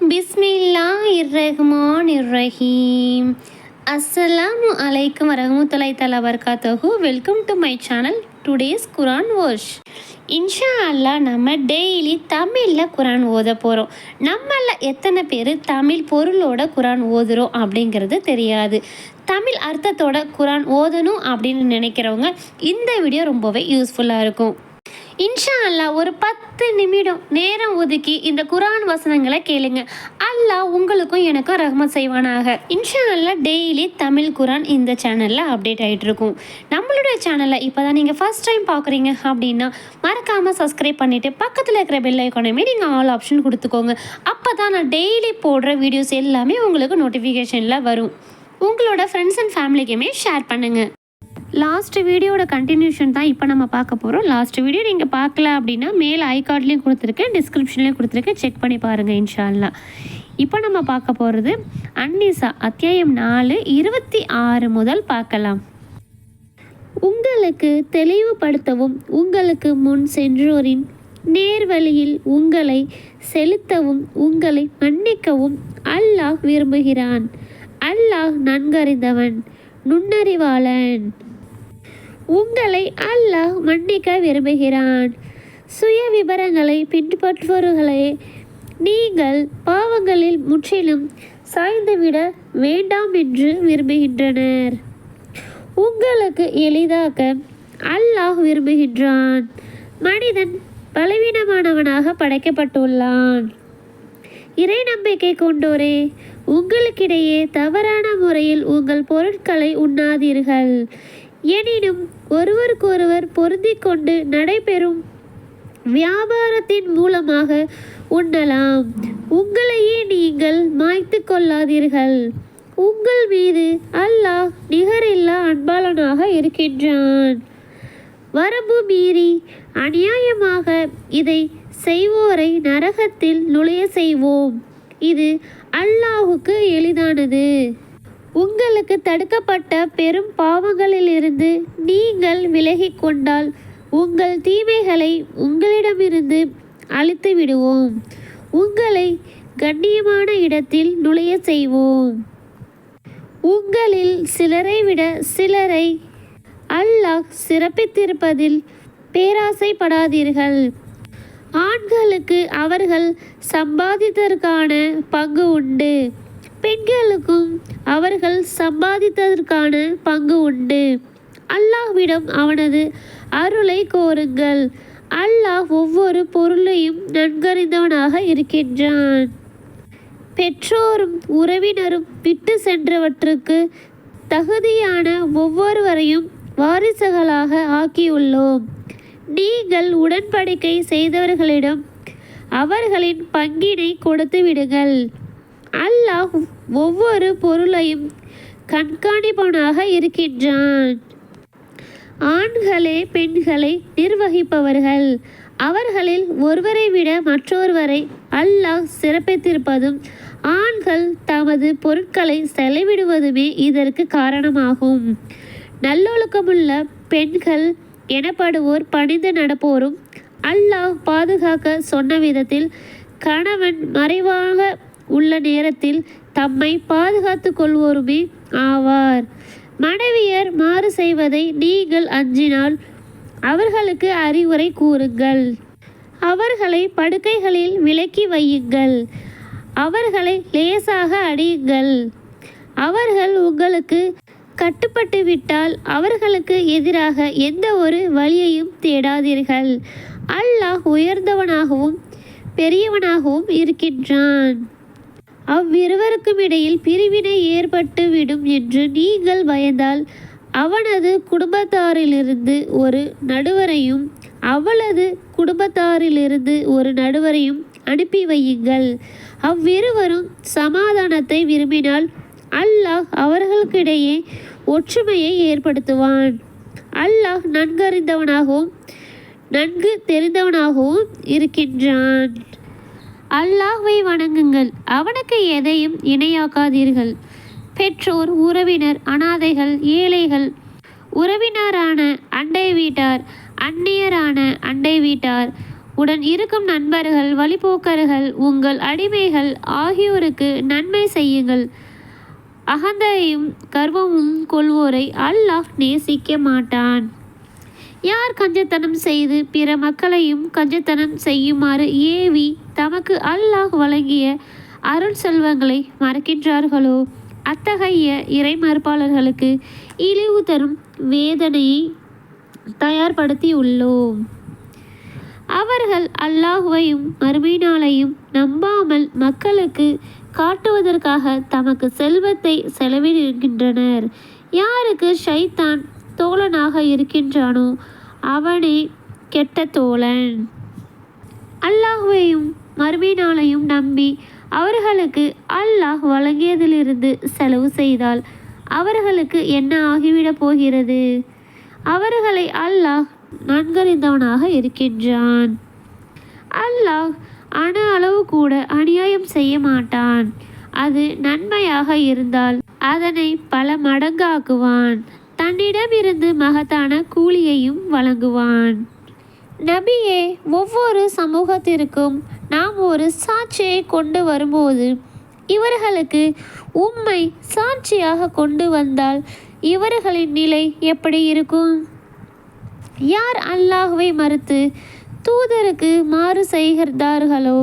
பிஸ்மில்லா இர்ரஹ்மான் இர்ரஹீம் அஸ்ஸலாமு அலைக்கும் வரஹமத்துல்லாஹி தலா வர்காத்தஹு welcome to my channel today's Quran wash இன்ஷா அல்லாஹ் நம்ம டெய்லி தமிழில் குரான் ஓத போகிறோம் நம்மள எத்தனை பேர் தமிழ் பொருளோட குரான் ஓதுறோம் அப்படிங்கிறது தெரியாது. தமிழ் அர்த்தத்தோட குரான் ஓதணும் அப்படின்னு நினைக்கிறவங்க இந்த வீடியோ ரொம்பவே யூஸ்ஃபுல்லாக இருக்கும். இன்ஷா அல்லாஹ் ஒரு பத்து நிமிடம் நேரம் ஒதுக்கி இந்த குரான் வசனங்களை கேளுங்க. அல்லாஹ் உங்களுக்கும் எனக்கும் ரஹ்மத் செய்வானாக. இன்ஷா அல்லாஹ் டெய்லி தமிழ் குரான் இந்த சேனலில் அப்டேட் ஆகிட்டு இருக்கும். நம்மளுடைய சேனலை இப்போ தான் நீங்கள் ஃபஸ்ட் டைம் பார்க்குறீங்க அப்படின்னா மறக்காமல் சப்ஸ்கிரைப் பண்ணிவிட்டு பக்கத்தில் இருக்கிற பெல் ஐக்கானையுமே நீங்கள் ஆல் ஆப்ஷன் கொடுத்துக்கோங்க. அப்போ தான் நான் டெய்லி போடுற வீடியோஸ் எல்லாமே உங்களுக்கு நோட்டிஃபிகேஷனில் வரும். உங்களோட ஃப்ரெண்ட்ஸ் அண்ட் ஃபேமிலிக்குமே ஷேர் பண்ணுங்கள் லாஸ்ட் வீடியோட கண்டினியூஷன் தான் இப்போ நம்ம பார்க்க போகிறோம் லாஸ்ட் வீடியோ நீங்கள் பார்க்கல அப்படின்னா மேல் ஐ கார்ட்லேயும் கொடுத்துருக்கேன் டிஸ்கிரிப்ஷன்லேயும் கொடுத்துருக்கேன். செக் பண்ணி பாருங்கள் இன்ஷால்லா இப்போ நம்ம பார்க்க போகிறது அன்னிசா அத்தியாயம் நாலு இருபத்தி ஆறு முதல் பார்க்கலாம். உங்களுக்கு தெளிவுபடுத்தவும் உங்களுக்கு முன் சென்றோரின் நேர்வழியில் உங்களை செலுத்தவும் உங்களை மன்னிக்கவும் அல்லாஹ் விரும்புகிறான். அல்லாஹ் நன்கறிந்தவன் நுண்ணறிவாளன். உங்களை அல்லாஹ் மன்னிக்க விரும்புகிறான். சுய விபரங்களை பின்பற்றுபவர்களே நீங்கள் பாவங்களில் முற்றிலும் சாய்ந்துவிட வேண்டாம் என்று விரும்புகின்றனர். உங்களுக்கு எளிதாக்க அல்லாஹ் விரும்புகின்றான். மனிதன் பலவீனமானவனாக படைக்கப்பட்டுள்ளான். இறை நம்பிக்கை கொண்டோரே உங்களுக்கிடையே தவறான முறையில் உங்கள் பொருட்களை உண்ணாதீர்கள். எனினும் ஒருவருக்கொருவர் பொருந்திக் கொண்டு நடைபெறும் வியாபாரத்தின் மூலமாக உண்ணலாம். உங்களையே நீங்கள் மாய்த்து கொள்ளாதீர்கள். உங்கள் மீது அல்லாஹ் நிகரில்லா அன்பாளனாக இருக்கின்றான். வரம்பு மீறி அநியாயமாக இதை செய்வோரை நரகத்தில் நுழைய செய்வோம். இது அல்லாஹுக்கு எளிதானது. உங்களுக்கு தடுக்கப்பட்ட பெரும் பாவங்களிலிருந்து நீங்கள் விலகி கொண்டால் உங்கள் தீமைகளை உங்களிடமிருந்து அழித்து விடுவோம். உங்களை கண்ணியமான இடத்தில் நுழைய செய்வோம். உங்களில் சிலரை விட சிலரை அல்லாஹ் சிறப்பித்திருப்பதில் பேராசைப்படாதீர்கள். ஆண்களுக்கு அவர்கள் சம்பாதித்ததற்கான பங்கு உண்டு. பெண்களுக்கும் அவர்கள் சம்பாதித்ததற்கான பங்கு உண்டு. அல்லாஹ்விடம் அவனது அருளை கோருங்கள். அல்லாஹ் ஒவ்வொரு பொருளையும் நன்கறிந்தவனாக இருக்கின்றான். பெற்றோரும் உறவினரும் விட்டு சென்றவற்றுக்கு தகுதியான ஒவ்வொருவரையும் வாரிசுகளாக ஆக்கியுள்ளோம். நீங்கள் உடன்படிக்கை செய்தவர்களிடம் அவர்களின் பங்கினை கொடுத்து விடுங்கள். அல்லாஹ் ஒவ்வொரு பொருளையும் கண்காணிப்பவனாக இருக்கின்றான். ஆண்களே பெண்களை நிர்வகிப்பவர்கள். அவர்களில் ஒருவரை விட மற்றொருவரை அல்லாஹ் சிறப்பித்திருப்பதும் ஆண்கள் தமது பொருட்களை செலவிடுவதுமே இதற்கு காரணமாகும். நல்லொழுக்கமுள்ள பெண்கள் எனப்படுவோர் பணிந்து நடப்போரும் அல்லாஹ் பாதுகாக்க சொன்ன விதத்தில் கணவன் மறைவாக உள்ள நேரத்தில் தம்மை பாதுகாத்து கொள்வோருமே ஆவார். மனைவியர் மாறு செய்வதை நீங்கள் அஞ்சினால் அவர்களுக்கு அறிவுரை கூறுங்கள். அவர்களை படுக்கைகளில் விலக்கி வையுங்கள். அவர்களை லேசாக அடியுங்கள். அவர்கள் உங்களுக்கு கட்டுப்பட்டு விட்டால் அவர்களுக்கு எதிராக எந்த ஒரு வழியையும் தேடாதீர்கள். அல்லாஹ் உயர்ந்தவனாகவும் பெரியவனாகவும் இருக்கின்றான். அவ்விருவருக்கும் இடையில் பிரிவினை ஏற்பட்டு விடும் என்று நீங்கள் பயந்தால் அவனது குடும்பத்தாரிலிருந்து ஒரு நடுவரையும் அவளது குடும்பத்தாரிலிருந்து ஒரு நடுவரையும் அனுப்பி வையுங்கள். அவ்விருவரும் சமாதானத்தை விரும்பினால் அல்லாஹ் அவர்களுக்கிடையே ஒற்றுமையை ஏற்படுத்துவான். அல்லாஹ் நன்கறிந்தவனாகவும் நன்கு தெரிந்தவனாகவும் இருக்கின்றான். அல்லாஹ்வை வணங்குங்கள். அவனுக்கு எதையும் இணையாக்காதீர்கள். பெற்றோர் உறவினர் அனாதைகள் ஏழைகள். உறவினரான அண்டை வீட்டார் அந்நியரான அண்டை வீட்டார். உடன் இருக்கும் நண்பர்கள் வழிபோக்கர்கள் உங்கள் அடிமைகள் ஆகியோருக்கு நன்மை செய்யுங்கள். அகந்தையும் கர்வமும் கொள்வோரை அல்லாஹ் நேசிக்க மாட்டான். யார் கஞ்சத்தனம் செய்து பிற மக்களையும் கஞ்சத்தனம் செய்யுமாறு ஏவி தமக்கு அல்லாஹ் வழங்கிய அருள் செல்வங்களை மறக்கின்றார்களோ? அத்தகைய இறை மறுப்பாளர்களுக்கு இழிவு தரும் வேதனையை தயார்படுத்தியுள்ளோம். அவர்கள் அல்லாஹுவையும் மறுமையினாலையும் நம்பாமல் மக்களுக்கு காட்டுவதற்காக தமக்கு செல்வத்தை செலவிடுகின்றனர். யாருக்கு ஷைத்தான் தோழனாக இருக்கின்றானோ அவனே கெட்ட தோழன். அல்லாஹுவையும் மறுமை நாளையும் நம்பி அவர்களுக்கு அல்லாஹ் வழங்கியதிலிருந்து செலவு செய்தால் அவர்களுக்கு என்ன ஆகிவிடப் போகிறது? அவர்களை அல்லாஹ் நன்கறிந்தவனாக இருக்கின்றான். அல்லாஹ் அணு அளவு கூட அநியாயம் செய்ய மாட்டான். அது நன்மையாக இருந்தால் அதனை பல மடங்காக்குவான். தன்னிடமிருந்து மகத்தான கூலியையும் வழங்குவான். நபியே ஒவ்வொரு சமூகத்திற்கும் நாம் ஒரு சாட்சியை கொண்டு வரும்போது இவர்களுக்கு உம்மை சாட்சியாக கொண்டு வந்தால் இவர்களின் நிலை எப்படி இருக்கும்? யார் அல்லாஹுவை மறுத்து தூதருக்கு மாறு செய்கிறார்களோ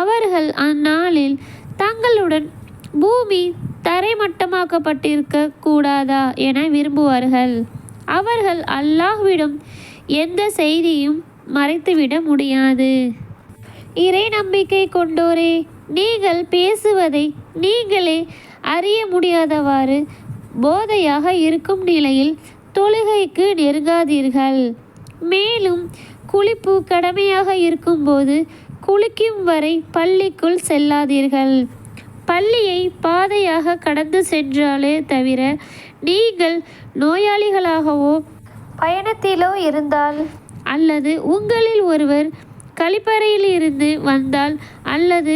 அவர்கள் அந்நாளில் தங்களுடன் பூமி தரைமட்டமாக்கப்பட்டிருக்க கூடாதா என விரும்புவார்கள். அவர்கள் அல்லாஹ்விடம் எந்த செய்தியும் மறைத்துவிட முடியாது. இறை நம்பிக்கை கொண்டோரே நீங்கள் பேசுவதை நீங்களே அறிய முடியாதவாறு போதையாக இருக்கும் நிலையில் தொழுகைக்கு நெருங்காதீர்கள். மேலும் குளிப்பு கடமையாக இருக்கும்போது குளிக்கும் வரை பள்ளிக்குள் செல்லாதீர்கள். பள்ளியை பாதையாக கடந்து சென்றாலே தவிர நீங்கள் நோயாளிகளாகவோ பயணத்திலோ இருந்தால் அல்லது உங்களில் ஒருவர் கழிப்பறையில் இருந்து வந்தால் அல்லது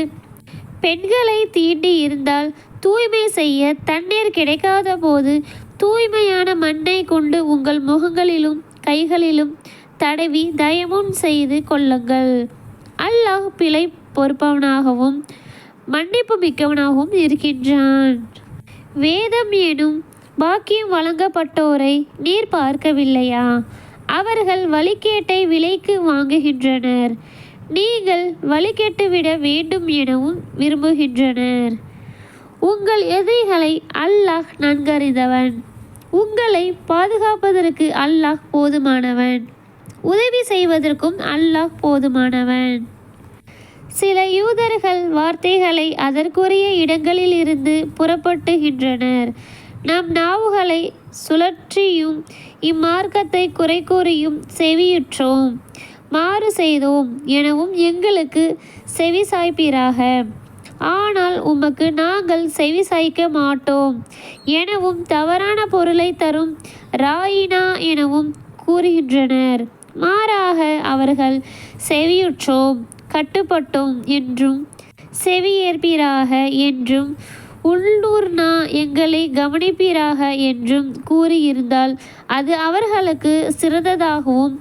பெண்களை தீண்டி இருந்தால் தூய்மை செய்ய தண்ணீர் கிடைக்காத போது தூய்மையான மண்ணை கொண்டு உங்கள் முகங்களிலும் கைகளிலும் தடவி தயமும் செய்து கொள்ளுங்கள். அல்லாஹ் பிழை பொறுப்பவனாகவும் மன்னிப்பு மிக்கவனாகவும் இருக்கின்றான். வேதம் எனும் பாக்கியம் வழங்கப்பட்டோரை நீர் பார்க்கவில்லையா? அவர்கள் வழிகேட்டை விலைக்கு வாங்குகின்றனர். நீங்கள் வழிகேட்டுவிட வேண்டும் எனவும் விரும்புகின்றனர். உங்கள் எதிரிகளை அல்லாஹ் நன்கறிந்தவன். உங்களை பாதுகாப்பதற்கு அல்லாஹ் போதுமானவன். உதவி செய்வதற்கும் அல்லாஹ் போதுமானவன். சில யூதர்கள் வார்த்தைகளை அதற்குரிய இடங்களில் இருந்து புறப்பட்டுகின்றனர். நம் நாவுகளை சுழற்றியும் இம்மார்க்கத்தை குறை கூறியும் செவியுற்றோம். மாறு செய்தோம் எனவும் எங்களுக்கு செவி சாய்ப்பீராக. ஆனால் உமக்கு நாங்கள் செவி சாய்க்க மாட்டோம் எனவும் தவறான பொருளை தரும் ராயினா எனவும் கூறுகின்றனர். மாறாக அவர்கள் செவியுற்றோம். கட்டுப்பட்டோம் என்றும் செவியேற்பீராக என்றும் உள்ளூர்னா எங்களை கவனிப்பீராக என்றும் கூறியிருந்தால் அது அவர்களுக்கு சிறந்ததாகவும்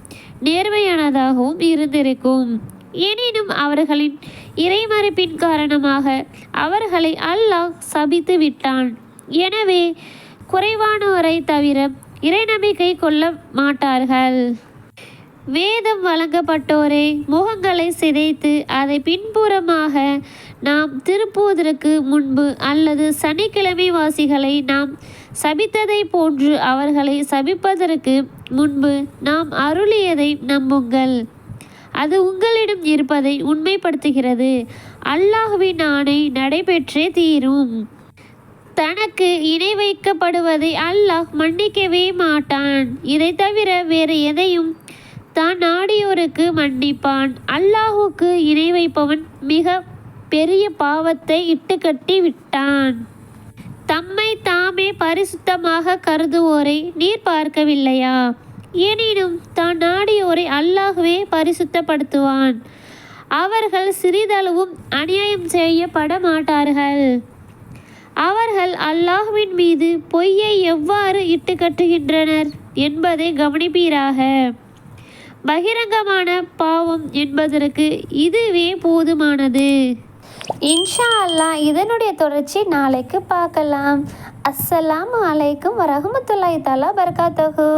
நேர்மையானதாகவும் இருந்திருக்கும். எனினும் அவர்களின் இறைமறுப்பின் காரணமாக அவர்களை அல்லாஹ் சபித்து விட்டான். எனவே குறைவானோரை தவிர இறைநம்பிக்கை கொள்ள மாட்டார்கள். வேதம் வழங்கப்பட்டோரே முகங்களை சிதைத்து அதை பின்புறமாக நாம் திருப்புவதற்கு முன்பு அல்லது சனிக்கிழமை வாசிகளை நாம் சபித்ததை போன்று அவர்களை சபிப்பதற்கு முன்பு நாம் அருளியதை நம்புங்கள். அது உங்களிடம் இருப்பதை உண்மைப்படுத்துகிறது. அல்லாஹுவின் ஆணை நடைபெற்றே தீரும். தனக்கு இணை வைக்கப்படுவதை அல்லாஹ் மன்னிக்கவே மாட்டான். இதை தவிர வேறு எதையும் தான் நாடியோருக்கு மன்னிப்பான். அல்லாஹுக்கு இணை வைப்பவன் மிக பெரிய பாவத்தை இட்டுக்கட்டி விட்டான். தம்மை தாமே பரிசுத்தமாக கருதுவோரை நீர் பார்க்கவில்லையா? எனினும் தான் நாடியோரை அல்லாஹுவே பரிசுத்தப்படுத்துவான். அவர்கள் சிறிதளவும் அநியாயம் செய்யப்பட மாட்டார்கள். அவர்கள் அல்லாஹுவின் மீது பொய்யை எவ்வாறு இட்டுக்கட்டுகின்றனர் என்பதை கவனிப்பீராக. பகிரங்கமான பாவம் என்பதற்கு இதுவே போதுமானது. இன்ஷா அல்லாஹ் இதனுடைய தொடர்ச்சி நாளைக்கு பார்க்கலாம். அஸ்ஸலாம் அலைக்கும் வரஹமத்துல்லாஹி தஆலா பர்காத்தகு